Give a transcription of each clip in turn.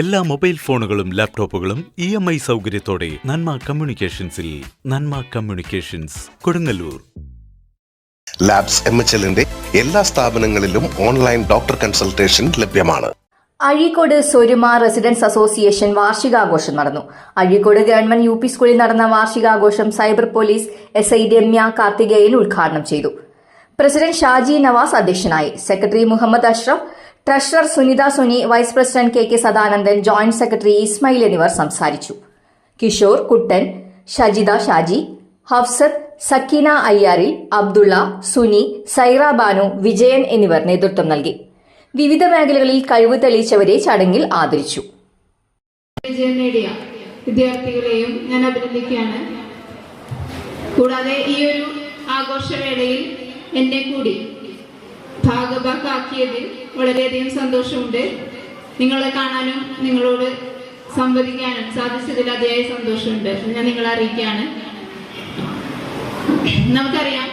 എല്ലാ മൊബൈൽ ഫോണുകളും ലാപ്ടോപ്പുകളും ഇ എം ഐ സൗകര്യത്തോടെ Nanma കമ്മ്യൂണിക്കേഷൻസിൽ Nanma communications Kodungallur. Labs M H എല്ലിന്റെ എല്ലാ സ്ഥാപനങ്ങളിലും ഓൺലൈൻ ഡോക്ടർ കൺസൾട്ടേഷൻ ലഭ്യമാണ്. അഴീക്കോട് സൊരുമ റെസിഡൻസ് അസോസിയേഷൻ വാർഷികാഘോഷം നടന്നു. അഴീക്കോട് ഗവൺമെന്റ് യു പി സ്കൂളിൽ നടന്ന വാർഷികാഘോഷം cyber police S I Ramya Karthikeyan ഉദ്ഘാടനം ചെയ്തു. പ്രസിഡന്റ് ഷാജി നവാസ് അധ്യക്ഷനായി. Secretary Muhammad Ashraf treasurer Sunitha Suni vice president K K Sadanandan joint secretary Ismail എന്നിവർ സംസാരിച്ചു. കിഷോർ കുട്ടൻ ഷജിത ഷാജി ഹഫ്സത്ത് സക്കീന അയ്യാറിൽ അബ്ദുള്ള സുനി സൈറ ബാനു വിജയൻ എന്നിവർ നേതൃത്വം നൽകി. വിവിധ മേഖലകളിൽ കഴിവ് തെളിയിച്ചവരെ ചടങ്ങിൽ ആദരിച്ചു. വിജയം നേടിയ വിദ്യാർത്ഥികളെയും ഞാൻ അഭിനന്ദിക്കുകയാണ്. കൂടാതെ ഈ ഒരു ആഘോഷവേളയിൽ എന്നെ കൂടി ഭാഗഭാക്കാക്കിയതിൽ വളരെയധികം സന്തോഷമുണ്ട്. നിങ്ങളെ കാണാനും നിങ്ങളോട് സംവദിക്കാനും സാധിച്ചതിൽ അതിയായ സന്തോഷമുണ്ട്. ഞാൻ നിങ്ങളെ അറിയിക്കുകയാണ്. നമുക്കറിയാം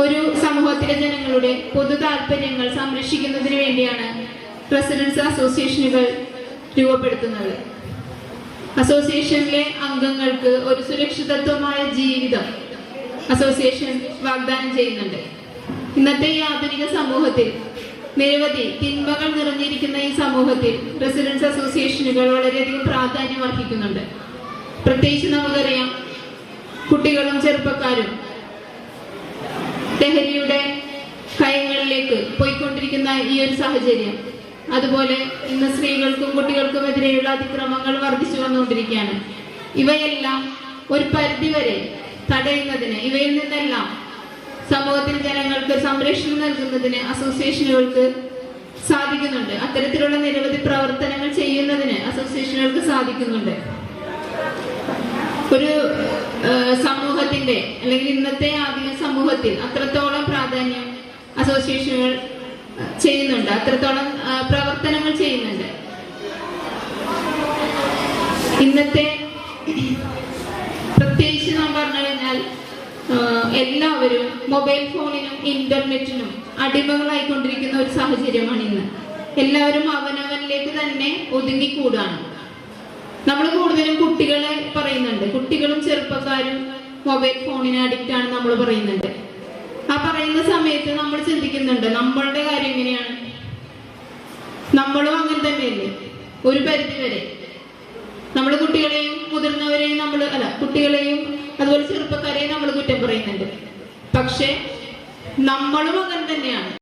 ഒരു സമൂഹത്തിലെ ജനങ്ങളുടെ പൊതു താല്പര്യങ്ങൾ സംരക്ഷിക്കുന്നതിന് വേണ്ടിയാണ് റെസിഡൻസ് അസോസിയേഷനുകൾ രൂപപ്പെടുത്തുന്നത്. അസോസിയേഷനിലെ അംഗങ്ങൾക്ക് ഒരു സുരക്ഷിതത്വമായ ജീവിതം അസോസിയേഷൻ വാഗ്ദാനം ചെയ്യുന്നുണ്ട്. ഇന്നത്തെ ഈ ആധുനിക സമൂഹത്തിൽ നിരവധി തിന്മകൾ നിറഞ്ഞിരിക്കുന്ന ഈ സമൂഹത്തിൽ റെസിഡൻസ് അസോസിയേഷനുകൾ വളരെയധികം പ്രാധാന്യം അർഹിക്കുന്നുണ്ട്. പ്രത്യേകിച്ച് നമുക്കറിയാം കുട്ടികളും ചെറുപ്പക്കാരും ലഹരിയുടെ കയങ്ങളിലേക്ക് പോയിക്കൊണ്ടിരിക്കുന്ന ഈ ഒരു സാഹചര്യം അതുപോലെ ഇന്ന് സ്ത്രീകൾക്കും കുട്ടികൾക്കും എതിരെയുള്ള അതിക്രമങ്ങൾ വർദ്ധിച്ചു വന്നുകൊണ്ടിരിക്കുകയാണ്. ഇവയെല്ലാം ഒരു പരിധിവരെ തടയുന്നതിന് ഇവയിൽ നിന്നെല്ലാം സമൂഹത്തിൽ ജനങ്ങൾക്ക് സംരക്ഷണം നൽകുന്നതിന് അസോസിയേഷനുകൾക്ക് സാധിക്കുന്നുണ്ട്. അത്തരത്തിലുള്ള നിരവധി പ്രവർത്തനങ്ങൾ ചെയ്യുന്നതിന് അസോസിയേഷനുകൾക്ക് സാധിക്കുന്നുണ്ട്. ഒരു സമൂഹത്തിന്റെ അല്ലെങ്കിൽ ഇന്നത്തെ ആധുനിക സമൂഹത്തിൽ അത്രത്തോളം പ്രാധാന്യം അസോസിയേഷനുകൾ ചെയ്യുന്നുണ്ട്. അത്രത്തോളം പ്രവർത്തനങ്ങൾ ചെയ്യുന്നുണ്ട്. ഇന്നത്തെ എല്ലാവരും മൊബൈൽ ഫോണിനും ഇന്റർനെറ്റിനും അടിമകളായിക്കൊണ്ടിരിക്കുന്ന ഒരു സാഹചര്യമാണ് ഇന്ന്. എല്ലാവരും അവനവനിലേക്ക് തന്നെ ഒതുങ്ങിക്കൂടാണ്. നമ്മൾ കൂടുതലും കുട്ടികളെ പറയുന്നുണ്ട്. കുട്ടികളും ചെറുപ്പക്കാരും മൊബൈൽ ഫോണിന് അഡിക്റ്റ് ആണ് നമ്മൾ പറയുന്നുണ്ട്. ആ പറയുന്ന സമയത്ത് നമ്മൾ ചിന്തിക്കുന്നുണ്ട് നമ്മളുടെ കാര്യം എങ്ങനെയാണ്? നമ്മളും അങ്ങനെ തന്നെയല്ലേ? ഒരു പരിധി വരെ നമ്മൾ കുട്ടികളെയും മുതിർന്നവരെയും നമ്മൾ അല്ല കുട്ടികളെയും പറയുന്നുണ്ട്. പക്ഷെ നമ്മളും അങ്ങനെ തന്നെയാണ്.